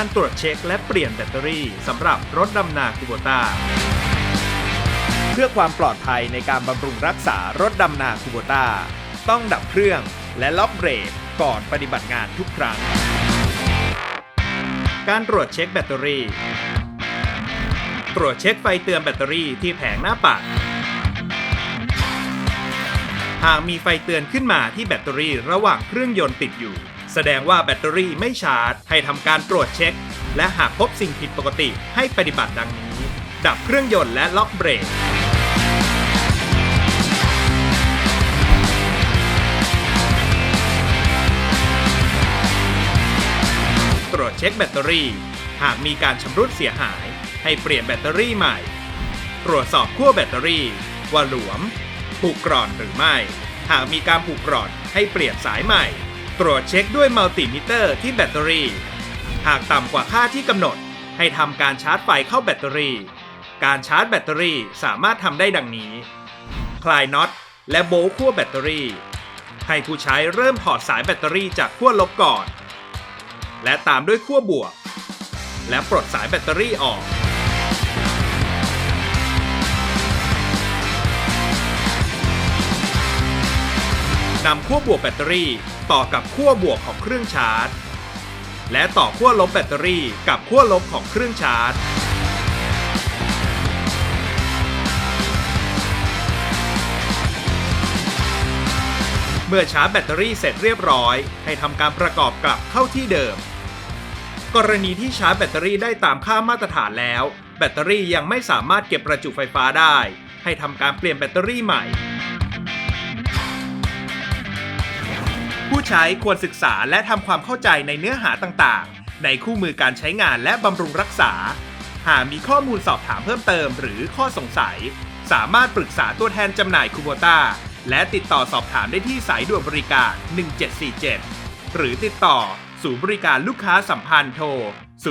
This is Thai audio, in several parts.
การตรวจเช็คและเปลี่ยนแบตเตอรี่สำหรับรถดำนาคูโบต้าเพื่อความปลอดภัยในการบำรุงรักษารถดำนาคูโบต้าต้องดับเครื่องและล็อกเบรกก่อนปฏิบัติงานทุกครั้ง การตรวจเช็คแบตเตอรี่ ตรวจเช็คไฟเตือนแบตเตอรี่ที่แผงหน้าปัด หากมีไฟเตือนขึ้นมาที่แบตเตอรี่ระหว่างเครื่องยนต์ติดอยู่ แสดงว่าแบตเตอรี่ไม่ชาร์จ ให้ทำการตรวจเช็ค และหากพบสิ่งผิดปกติให้ปฏิบัติดังนี้ ดับเครื่องยนต์และล็อกเบรกตรวจเช็คแบตเตอรี่ หากมีการชำรุดเสียหาย ให้เปลี่ยนแบตเตอรี่ใหม่ ตรวจสอบขั้วแบตเตอรี่ ว่าหลวม ผูกกร่อนหรือไม่ หากมีการผูกกร่อนให้เปลี่ยนสายใหม่ ตรวจเช็คด้วยมัลติมิเตอร์ที่แบตเตอรี่ หากต่ำกว่าค่าที่กำหนด ให้ทำการชาร์จไฟเข้าแบตเตอรี่ การชาร์จแบตเตอรี่สามารถทำได้ดังนี้ คลายน็อตและโบขั้วแบตเตอรี่ ให้ผู้ใช้เริ่มถอดสายแบตเตอรี่จากขั้วลบก่อน และตามด้วยขั้วบวก และปลดสายแบตเตอรี่ออก นำขั้วบวกแบตเตอรี่ ต่อกับขั้วบวกของเครื่องชาร์จ และต่อขั้วลบแบตเตอรี่กับขั้วลบของเครื่องชาร์จ เมื่อชาร์จแบตเตอรี่เสร็จเรียบร้อย ให้ทำการประกอบกลับเข้าที่เดิม กรณีที่ชาร์จแบตเตอรี่ได้ตามค่ามาตรฐานแล้ว แบตเตอรี่ยังไม่สามารถเก็บประจุไฟฟ้าได้ ให้ทำการเปลี่ยนแบตเตอรี่ใหม่ ใช้ควรศึกษาและทำความเข้าใจในเนื้อหาต่างๆ ในคู่มือการใช้งานและบำรุงรักษา หากมีข้อมูลสอบถามเพิ่มเติมหรือข้อสงสัย สามารถปรึกษาตัวแทนจำหน่ายคูโบต้าและติดต่อสอบถามได้ที่สายด่วนบริการ 1747 หรือติดต่อศูนย์บริการลูกค้าสัมพันธ์โทร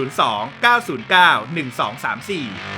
02 909 1234